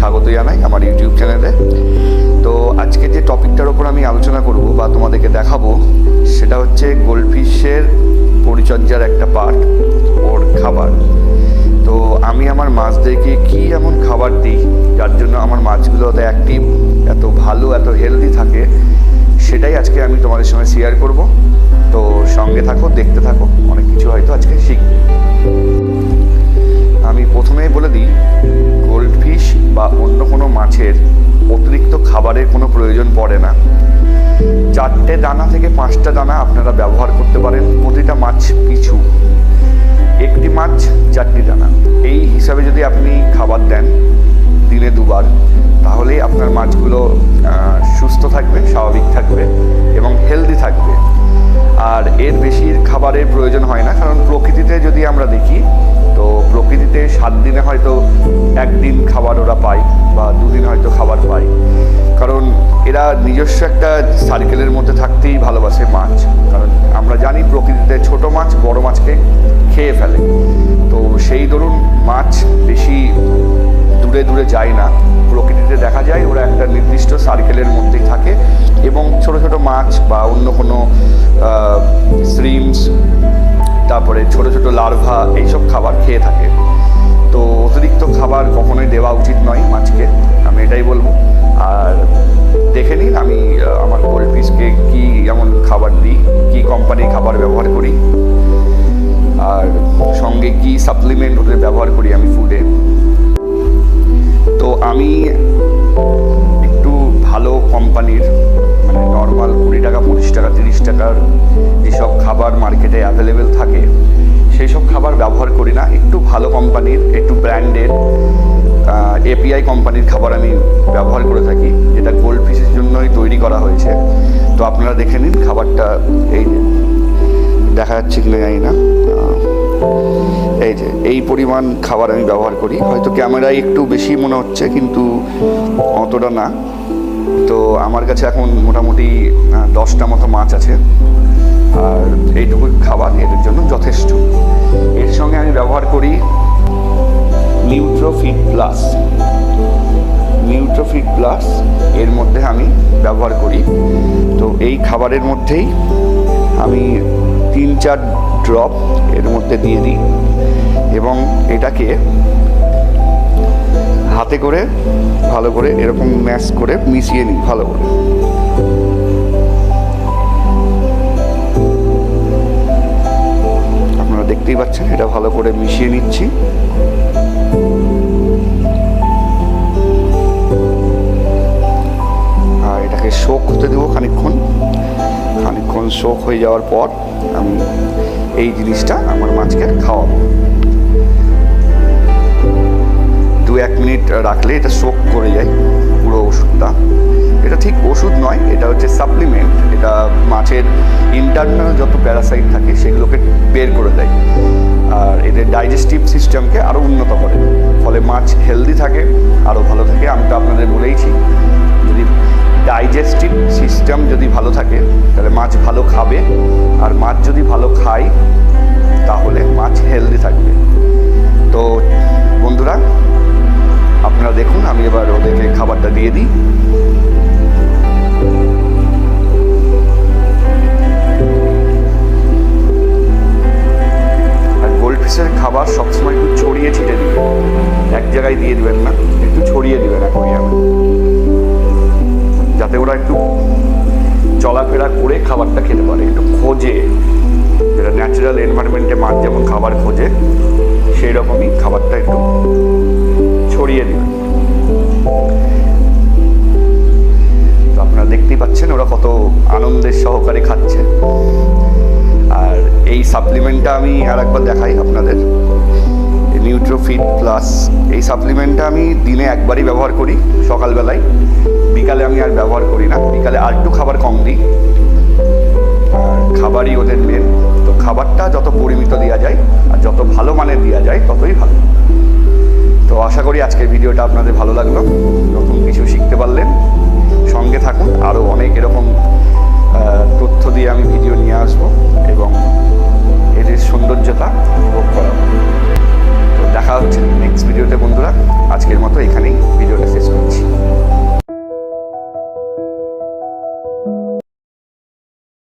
স্বাগত জানাই আমার ইউটিউব চ্যানেলে। তো আজকে যে টপিকটার ওপর আমি আলোচনা করব বা তোমাদেরকে দেখাবো, সেটা হচ্ছে গোল্ডফিশের পরিচর্যার একটা পার্ট ওর খাবার। তো আমি আমার মাছদেরকে কি এমন খাবার দিই, যার জন্য আমার মাছগুলো এত অ্যাক্টিভ এত ভালো, এত হেলদি থাকে, সেটাই আজকে আমি তোমাদের সঙ্গে শেয়ার করব। তো সঙ্গে থাকো, দেখতে থাকো, অনেক কিছু হয়তো আজকে শিখবে। অন্য কোনো মাছের অতিরিক্ত খাবারের কোনো প্রয়োজন পড়ে না। চারটে দানা থেকে পাঁচটা দানা আপনারা ব্যবহার করতে পারেন। প্রতিটা মাছ পিছু। একটি মাছ, চারটি দানা। এই হিসাবে যদি আপনি খাবার দেন দিনে দুবার, তাহলে আপনার মাছগুলো সুস্থ থাকবে, স্বাভাবিক থাকবে এবং হেলদি থাকবে। আর এর বেশি খাবারের প্রয়োজন হয় না, কারণ প্রকৃতিতে যদি আমরা দেখি, তো প্রকৃতিতে সাত দিনে হয়তো একদিন খাবার ওরা পায় বা দুদিন হয়তো খাবার পায়। কারণ এরা নিজস্ব একটা সার্কেলের মধ্যে থাকতেই ভালোবাসে মাছ। কারণ আমরা জানি প্রকৃতিতে ছোট মাছ বড় মাছকে খেয়ে ফেলে। তো সেই ধরুন মাছ বেশি দূরে দূরে যায় না। প্রকৃতিতে দেখা যায় ওরা একটা নির্দিষ্ট সার্কেলের মধ্যেই থাকে এবং ছোট ছোট মাছ বা অন্য কোনো স্ট্রিমস তারপরে ছোট ছোট লার্ভা এইসব খাবার খেয়ে থাকে। দেওয়া উচিত নয় মাছকে আমি এটাই বলব। আর দেখে নিন আমি আমার পোল্ট্রি পিসকে কী এমন খাবার দিই, কী কোম্পানির খাবার ব্যবহার করি। আর সঙ্গে কি সাপ্লিমেন্ট ওদের ব্যবহার করি আমি ফুডে তো আমি একটু ভালো কোম্পানির মানে নর্মাল কুড়ি টাকা, পঁচিশ টাকা, তিরিশ টাকার যেসব খাবার মার্কেটে অ্যাভেলেবেল থাকে সেই সব খাবার ব্যবহার করি না। একটু ভালো কোম্পানির একটু ব্র্যান্ডেড এপিআই কোম্পানির খাবার আমি ব্যবহার করে থাকি, যেটা গোল্ড ফিশের জন্যই তৈরি করা হয়েছে। তো আপনারা দেখে নিন খাবারটা, এই যে, দেখা যাচ্ছে কিনা জানি না। এই যে, এই পরিমাণ খাবার আমি ব্যবহার করি। হয়তো ক্যামেরায় একটু বেশি মনে হচ্ছে, কিন্তু অতটা না। তো আমার কাছে এখন মোটামুটি দশটা মতো মাছ আছে। আর এইটুকু খাবার, এদের জন্য যথেষ্ট। এর সঙ্গে আমি ব্যবহার করি নিউট্রোফিট প্লাস নিউট্রোফিট প্লাস এর মধ্যে আমি ব্যবহার করি। তো এই খাবারের মধ্যেই আমি তিন চার ড্রপ এর মধ্যে দিয়ে দিই। এবং এটাকে হাতে করে ভালো করে এরকম ম্যাশ করে মিশিয়ে নিই ভালো করে। আপনারা দেখতেই পাচ্ছেন, এটা ভালো করে মিশিয়ে নিচ্ছি। শোক হতে দেবো খানিকক্ষণ। খানিকক্ষণ শোক হয়ে যাওয়ার পর আমি এই জিনিসটা আমার মাছকে খাওয়াবো। দু এক মিনিট রাখলে এটা শোক করে যায়, পুরো ওষুধটা। এটা ঠিক ওষুধ নয়, এটা হচ্ছে সাপ্লিমেন্ট এটা মাছের ইন্টারনাল যত প্যারাসাইট থাকে সেগুলোকে বের করে দেয়। আর এদের ডাইজেস্টিভ সিস্টেমকে আরও উন্নত করে। ফলে মাছ হেলদি থাকে আরও ভালো থাকে, আমি তো আপনাদের বলেইছি। যদি ডাইজেস্টিভ সিস্টেম যদি ভালো থাকে, তাহলে মাছ ভালো খাবে। আর মাছ যদি ভালো খায়, তাহলে মাছ হেলদি থাকবে। তো বন্ধুরা, আপনারা দেখুন, আমি এবার ওদেরকে খাবারটা দিয়ে দিই। আর গোল্ড ফিশের খাবার সবসময় একটু ছড়িয়ে ছিটে দিবেন। এক জায়গায় দিয়ে দিবেন না, একটু ছড়িয়ে দিবেন অ্যাকোরিয়ামে যাতে ওরা একটু চলাফেরা করে খাবারটা খেতে পারে, একটু খোঁজে। যেটা ন্যাচারাল এনভায়রনমেন্টে মাছ যেমন খাবার খোঁজে সেই রকমই খাবারটা একটু ছড়িয়ে দিবেন তো আপনারা দেখতেই পাচ্ছেন, ওরা কত আনন্দের সহকারে খাচ্ছে। আর এই সাপ্লিমেন্টটা আমি আর একবার দেখাই আপনাদের। নিউট্রোফিট প্লাস এই সাপ্লিমেন্টটা আমি দিনে একবারই ব্যবহার করি সকালবেলায়। বিকালে আমি আর ব্যবহার করি না। বিকালে আর একটু খাবার কম দিই। খাবারই ওদের মেন তো খাবারটা যত পরিমিত দেওয়া যায় আর যত ভালো মানের দেওয়া যায়, ততই ভালো। তো আশা করি আজকের ভিডিওটা আপনাদের ভালো লাগল। নতুন কিছু শিখতে